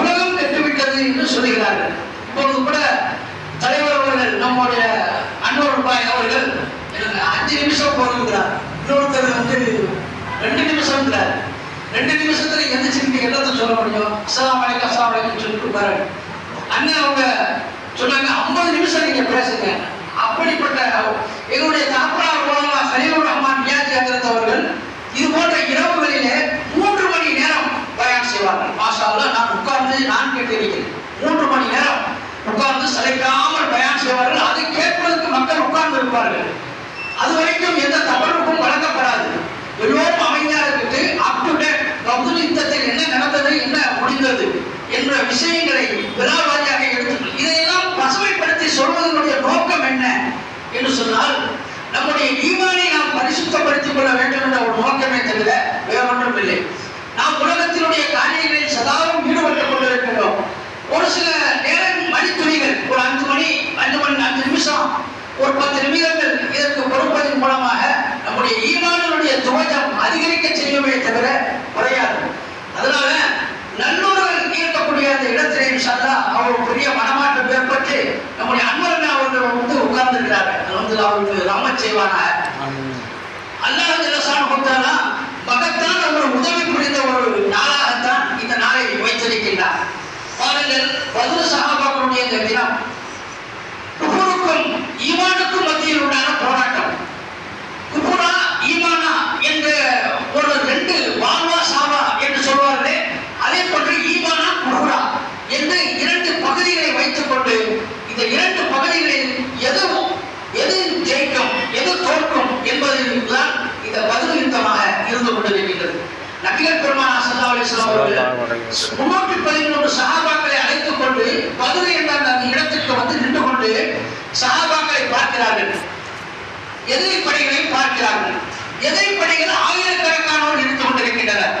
உலகம் கெட்டுவிட்டது என்று சொல்லுகிறார்கள். இப்போது கூட தலைவர் அவர்கள் நம்முடைய அன்னூர் பாய் அவர்கள் எனக்கு அஞ்சு நிமிஷம் போதுங்கிறார். இன்னொருத்தர் வந்து ரெண்டு நிமிஷம் ரெண்டு நிமிஷத்துல எந்த நீங்க என்னத்தை சொல்ல முடியும். அஸ்லாம் வலைக்கு அஸ்லாம் அலைக்கும் சொல்லிட்டு பாரு அண்ணன் அவங்க சொன்னாங்க ஐம்பது நிமிஷம் நீங்க பேசுங்க. அப்படிப்பட்ட சளைக்காமல் செய்வார்கள் அதை கேட்பதற்கு மக்கள் உட்கார்ந்து இருப்பார்கள் அது வரைக்கும் எந்த தவறுக்கும் வழங்கப்படாது. எல்லோரும் அமைதியா இருக்கிட்டு அப் டு டேட் பகுதி யுத்தத்தில் என்ன நடந்தது என்ன முடிந்தது என்ற விஷயங்களை விழாவாரியாக எடுத்து இதையெல்லாம் பசுமைப்படுத்தி சொல்வதனுடைய நோக்கம் என்ன என்று சொன்னால் நம்முடைய ஈமானை நாம் பரிசுத்தப்படுத்திக் கொள்ள வேண்டும் என்ற ஒரு நோக்கமே தவிர வேறொன்றும் இல்லை நாம் உலகத்தினுடைய காரியங்களில் சதாவும் ஈடுபட்டுக் கொண்டிருக்கின்றோம் ஒரு சில நேரம் மணித்துளிகள் ஒரு அஞ்சு மணி அஞ்சு மணி அஞ்சு நிமிஷம் ஒரு பத்து நிமிடங்கள் இதற்கு பொறுப்பதன் மூலமாக நம்முடைய ஈமானுடைய துவஜம் அதிகரிக்க செய்யுமே தவிர குறையாது. அதனால நல்லுறவில் இருக்கக்கூடிய அந்த இடத்திலே இன்ஷால்லா அவர் பெரிய மனமாற்றம் ஏற்பட்டு நம்முடைய அன்வரன் அவர்கள் வந்து உட்கார்ந்திருக்கிறார்கள். வந்து அவருக்கு ராம செய்வானா அல்லாஹ் ஜல்லஷான் கொடுத்தானா மகத்தான ஒரு உதவி புரிந்த ஒரு நாளாகத்தான் இந்த நாளை வைத்திருக்கின்றார். பாருங்கள் பதில் சகாபாக்களுடைய இந்த தினம். ஒவ்வொருக்கும் ஈமான் கொண்டிருக்கின்றது நபிகள் பெருமானா சல்லா அலிஸ்லாம் அவர்கள் முன்னூற்றி பதிமூன்று சகாபாக்களை அழைத்துக் கொண்டு பதில் என்ற அந்த இடத்திற்கு வந்து நின்று கொண்டு சகாபாக்களை பார்க்கிறார்கள். எதிரி படைகளை பார்க்கிறார்கள். எதிரி படைகள் ஆயிரக்கணக்கானோர் இருந்து கொண்டிருக்கின்றனர்.